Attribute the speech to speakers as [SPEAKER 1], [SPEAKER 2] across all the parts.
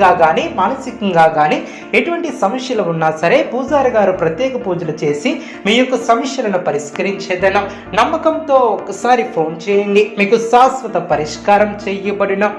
[SPEAKER 1] కానీ మానసికంగా కానీ ఎటువంటి సమస్యలు ఉన్నా సరే పూజారి గారు ప్రత్యేక పూజలు చేసి మీ యొక్క సమస్యలను పరిష్కరించేదనం. నమ్మకంతో ఒకసారి ఫోన్ చేయండి. మీకు శాశ్వత పరిష్కారం చేయబడిన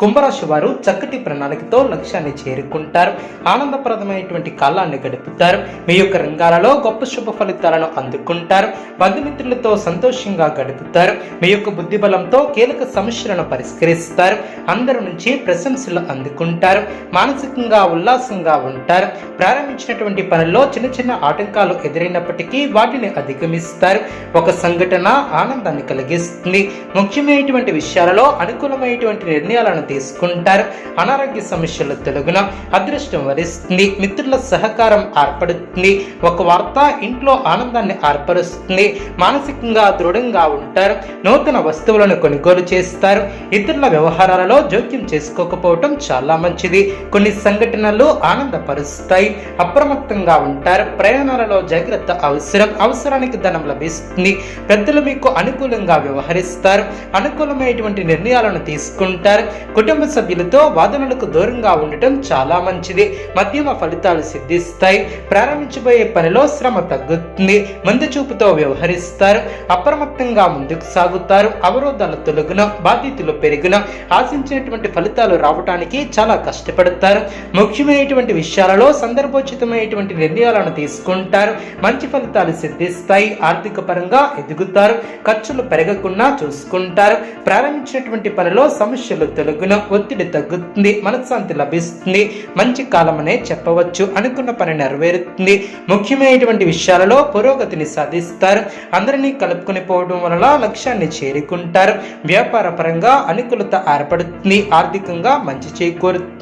[SPEAKER 1] కుంభరాశి వారు చక్కటి ప్రణాళికతో లక్ష్యాన్ని చేరుకుంటారు. ఆనందప్రదమైనటువంటి కాలాన్ని గడుపుతారు. మీ యొక్క రంగాలలో గొప్ప శుభ ఫలితాలను అందుకుంటారు. బంధుమిత్రులతో సంతోషంగా గడుపుతారు. మీ యొక్క బుద్ధిబలంతో కీలక సమస్యలను పరిష్కరిస్తారు. అందరి నుంచి ప్రశంసలు అందుకుంటారు. మానసికంగా ఉల్లాసంగా ఉంటారు. ప్రారంభించినటువంటి పనుల్లో చిన్న చిన్న ఆటంకాలు ఎదురైనప్పటికీ వాటిని అధిగమిస్తారు. ఒక సంఘటన ఆనందాన్ని కలిగిస్తుంది. ముఖ్యమైనటువంటి విషయాలలో అనుకూలమైనటువంటి నిర్ణయాలను తీసుకుంటారు. అనారోగ్య సమస్యల తొలగున అదృష్టం వరిస్తుంది. మిత్రుల సహకారం ఏర్పడుతుంది. ఒక వార్త ఇంట్లో ఆనందాన్ని ఏర్పరుస్తుంది. మానసికంగా దృఢంగా ఉంటారు. నూతన వస్తువులను కొనుగోలు చేస్తారు. ఇతరుల వ్యవహారాలలో జోక్యం చేసుకోకపోవటం చాలా మంచిది. కొన్ని సంఘటనలు ఆనందపరుస్తాయి. అప్రమత్తంగా ఉంటారు. ప్రయాణాలలో జాగ్రత్త అవసరం. అవసరానికి ధనం లభిస్తుంది. పెద్దలు మీకు అనుకూలంగా వ్యవహరిస్తారు. అనుకూలమైనటువంటి నిర్ణయాలను తీసుకుంటారు. కుటుంబ సభ్యులతో వాదనలకు దూరంగా ఉండటం చాలా మంచిది. మధ్యమ ఫలితాలు సిద్ధిస్తాయి. ప్రారంభించబోయే పనిలో శ్రమ తగ్గుతుంది. ముందు చూపుతో వ్యవహరిస్తారు. అప్రమత్తంగా ముందుకు సాగుతారు. అవరోధాల తొలగున బాధ్యతలు పెరిగిన. ఆశించినటువంటి ఫలితాలు రావడానికి చాలా కష్టం. ఇష్టపడతారు. ముఖ్యమైనటువంటి విషయాలలో సందర్భోచితమైనటువంటి నిర్ణయాలను తీసుకుంటారు. మంచి ఫలితాలు సిద్ధిస్తాయి. ఆర్థిక పరంగా ఎదుగుతారు. ఖర్చులు పెరగకుండా చూసుకుంటారు. ప్రారంభించినటువంటి పనిలో సమస్యలు తొలగున ఒత్తిడి తగ్గుతుంది. మనశ్శాంతి లభిస్తుంది. మంచి కాలమనే చెప్పవచ్చు. అనుకున్న పని నెరవేరుతుంది. ముఖ్యమైనటువంటి విషయాలలో పురోగతిని సాధిస్తారు. అందరినీ కలుపుకొని పోవడం వలన లక్ష్యాన్ని చేరుకుంటారు. వ్యాపార పరంగా అనుకూలత ఏర్పడుతుంది. ఆర్థికంగా మంచి చేకూరుతుంది.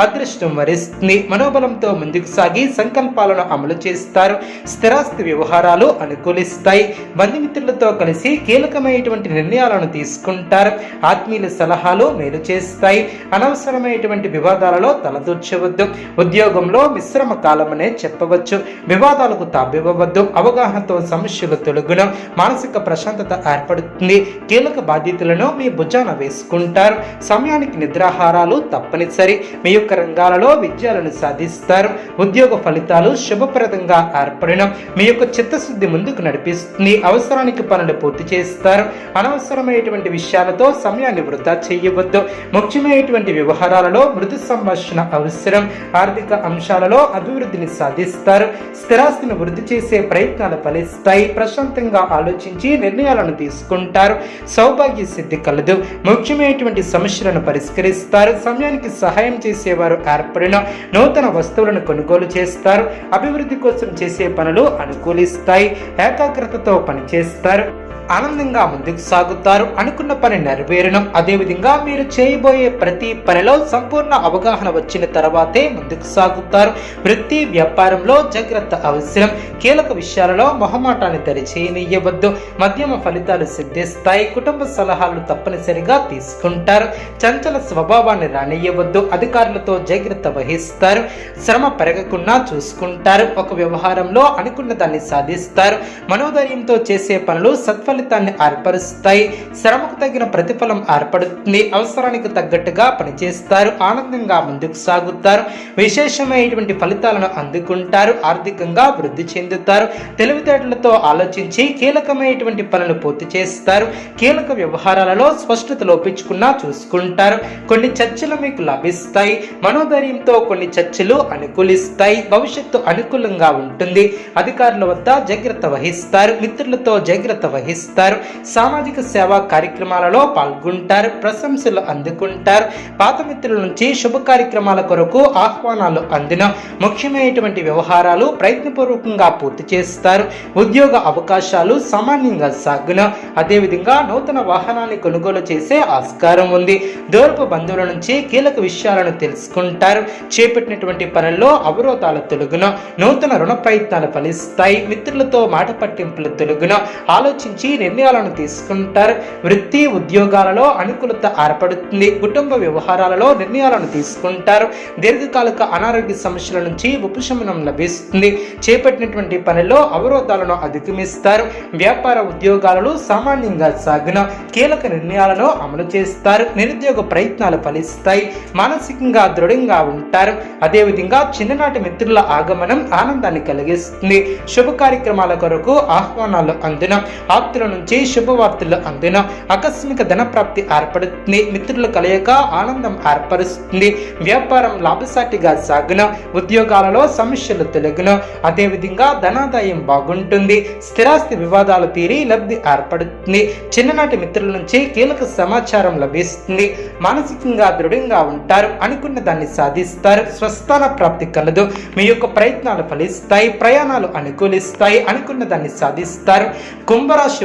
[SPEAKER 1] అదృష్టం వరిస్తుంది. మనోబలంతో ముందుకు సాగి సంకల్పాలను అమలు చేస్తారు. స్థిరాస్తి వ్యవహారాలు అనుకూలిస్తాయి. బంధుమిత్రులతో కలిసి కీలకమైనటువంటి నిర్ణయాలను తీసుకుంటారు. ఆత్మీయుల సలహాలు మేలు చేస్తాయి. అనవసరమైనటువంటి వివాదాలలో తలదూర్చవద్దు. ఉద్యోగంలో మిశ్రమ కాలమనే చెప్పవచ్చు. వివాదాలకు తాబివ్వవద్దు అవగాహనతో సమస్యలు తొలగును. మానసిక ప్రశాంతత ఏర్పడుతుంది. కీలక బాధ్యతలను మీ భుజాన వేసుకుంటారు. సమయానికి నిద్రాహారాలు తప్పనిసరి. మీ యొక్క రంగాలలో విజయాలను సాధిస్తారు. ఉద్యోగ ఫలితాలు శుభప్రదంగా ఏర్పడిన మీ యొక్క చిత్తశుద్ధి ముందుకు నడిపిస్తుంది. అవసరానికి పనులు పూర్తి చేస్తారు. అనవసరమైనటువంటి విషయాలతో సమయాన్ని వృధా చేయవద్దు. ముఖ్యమైనటువంటి వ్యవహారాలలో మృదు సంభాషణ అవసరం. ఆర్థిక అంశాలలో అభివృద్ధిని సాధిస్తారు. స్థిరాస్తిని వృద్ధి చేసే ప్రయత్నాలు ఫలిస్తాయి. ప్రశాంతంగా ఆలోచించి నిర్ణయాలను తీసుకుంటారు. సౌభాగ్య సిద్ధి కలదు. ముఖ్యమైనటువంటి సమస్యలను పరిష్కరిస్తారు. సమయానికి సహాయం చేసేవారు ఏర్పడిన నూతన వస్తువులను కొనుగోలు చేస్తారు. అభివృద్ధి కోసం చేసే పనులు అనుకూలిస్తాయి. ఏకాగ్రతతో పనిచేస్తారు. ఆనందంగా ముందుకు సాగుతారు అనుకున్న పని నెరవేరడం అదేవిధంగా మీరు చేయబోయే ప్రతి పనిలో సంపూర్ణ అవగాహన వచ్చిన తర్వాతే ముందుకు సాగుతారు. వృత్తి వ్యాపారంలో జాగ్రత్త అవసరం. కీలక విషయాలలో మొహమాటాన్ని దరిచేయనియ్యవద్దు. మధ్యమ ఫలితాలు సిద్ధిస్తాయి. కుటుంబ సలహాలు తప్పనిసరిగా తీసుకుంటారు. చంచల స్వభావాన్ని రానియ్యవద్దు. అధికారులతో జాగ్రత్త వహిస్తారు. శ్రమ పెరగకుండా చూసుకుంటారు. ఒక వ్యవహారంలో అనుకున్న దాన్ని సాధిస్తారు. మనోధైర్యంతో చేసే పనులు సత్ఫలి ఫలితాన్ని ఏర్పరుస్తాయి. శ్రమకు తగిన ప్రతిఫలం ఏర్పడుతుంది. అవసరానికి తగ్గట్టుగా పనిచేస్తారు. ఆనందంగా ముందుకు సాగుతారు. విశేషమైనటువంటి ఫలితాలను అందుకుంటారు. ఆర్థికంగా వృద్ధి చెందుతారు. తెలివితేటలతో ఆలోచించి కీలకమైనటువంటి పనులు పూర్తి చేస్తారు. కీలక వ్యవహారాలలో స్పష్టత లోపించుకున్నా చూసుకుంటారు. కొన్ని చర్చలు మీకు లభిస్తాయి. మనోధైర్యంతో కొన్ని చర్చలు అనుకూలిస్తాయి. భవిష్యత్తు అనుకూలంగా ఉంటుంది. అధికారుల వద్ద జాగ్రత్త వహిస్తారు. మిత్రులతో జాగ్రత్త వహిస్తారు. ఫలిస్తారు సామాజిక సేవా కార్యక్రమాలలో పాల్గొంటారు ప్రశంసలు అందుకుంటారు. పాత మిత్రుల నుంచి శుభ కార్యక్రమాల కొరకు ఆహ్వానాలు అందిన ముఖ్యమైనటువంటి వ్యవహారాలు ప్రయత్నపూర్వకంగా పూర్తి చేస్తారు. ఉద్యోగ అవకాశాలు సామాన్యంగా సాగున. అదేవిధంగా నూతన వాహనాన్ని కొనుగోలు చేసే ఆస్కారం ఉంది. దూరపు బంధువుల నుంచి కీలక విషయాలను తెలుసుకుంటారు. చేపట్టినటువంటి పనుల్లో అవరోధాలు తొలగున. నూతన రుణ ప్రయత్నాలు ఫలిస్తాయి. మిత్రులతో మాట పట్టింపులు తొలగున. ఆలోచించి నిర్ణయాలను తీసుకుంటారు. వృత్తి ఉద్యోగాలలో అనుకూలత ఏర్పడుతుంది. కుటుంబ వ్యవహారాలలో నిర్ణయాలను తీసుకుంటారు. దీర్ఘకాలిక అనారోగ్య సమస్యల నుంచి ఉపశమనం లభిస్తుంది. చేపట్టినటువంటి పనిలో అవరోధాలను అధిగమిస్తారు. వ్యాపార ఉద్యోగాలలో సామాన్యంగా సాగిన కీలక నిర్ణయాలను అమలు చేస్తారు. నిరుద్యోగ ప్రయత్నాలు ఫలిస్తాయి. మానసికంగా దృఢంగా ఉంటారు. అదేవిధంగా చిన్ననాటి మిత్రుల ఆగమనం ఆనందాన్ని కలిగిస్తుంది. శుభ కార్యక్రమాల కొరకు ఆహ్వానాలు అందిన ఆప్తుల నుంచి శుభవార్తలు అందిన ఆకస్మిక ధన ప్రాప్తి ఏర్పడుతుంది. మిత్రుల కలయిక ఆనందం ఏర్పరుస్తుంది. వ్యాపారం లాభసాటిగా సాగున. ఉద్యోగాలలో సమస్యలు తొలగున. అదేవిధంగా ధనాదాయం బాగుంటుంది. స్థిరాస్తి వివాదాలు తీరి లబ్ధి ఏర్పడుతుంది. చిన్ననాటి మిత్రుల నుంచి కీలక సమాచారం లభిస్తుంది. మానసికంగా దృఢంగా ఉంటారు. అనుకున్న దాన్ని సాధిస్తారు. స్వస్థాన ప్రాప్తి కలదు. మీ యొక్క ప్రయత్నాలు ఫలిస్తాయి. ప్రయాణాలు అనుకూలిస్తాయి. అనుకున్న దాన్ని సాధిస్తారు. కుంభరాశి